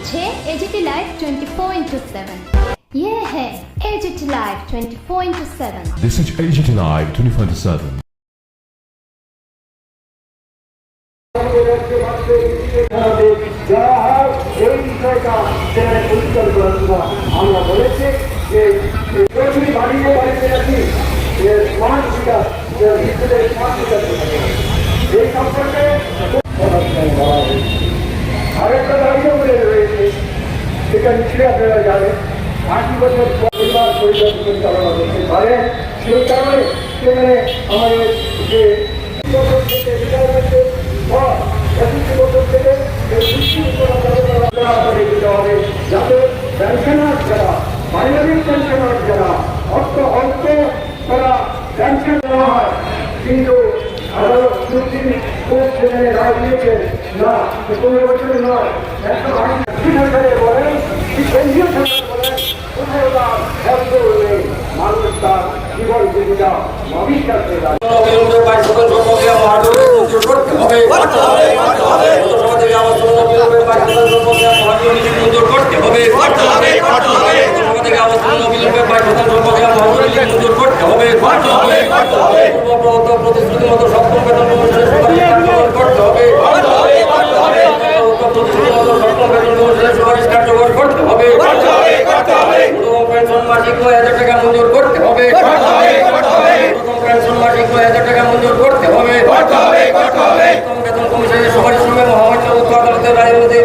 করছে AGT live twenty four into seven ইয়ে হ্যাঁ AGT live twenty four into seven This is AGT Live 24/7. যারা হয় এই বিষয়টা সেখানে পরিষ্কার করার জন্য আমরা বলেছি যে প্রচুর বাড়িতে বাড়িতে আছি যে স্মার্ট মিটার বিদ্যুতের স্মার্ট মিটার এই সম্পর্কে বলা হয়েছে আরেকটা দাবিও বলে রয়েছে সেটা নিশ্চয়ই আপনারা জানেন। আশি বছর পরিবার পরিদর্শন চালানো করতে পারে। সেই কারণে সেখানে আমাদের যে হবে। যাতে পেনশনার যারা পারিবারিক পেনশনার যারা, অর্থ অর্থ তারা পেনশন দেওয়া হয়। কিন্তু আদালত সুপ্রিম কোর্ট সেখানে রায় দিয়েছে না, পনেরো বছর নয়, একশো আশি মানুষ তার জীবন জীবিকা অবিশ্বাস হয়ে যায় অবিলম্বে বাইশ মাসিক নয় হাজার টাকা মঞ্জুর করতে হবে। প্রথম পেনশন মাসিক নয় হাজার টাকা মঞ্জুর করতে হবে। প্রথম বেতন কমিশনের সুপারিশ সঙ্গে মহামান্য উচ্চ আদালতের রায় অনুযায়ী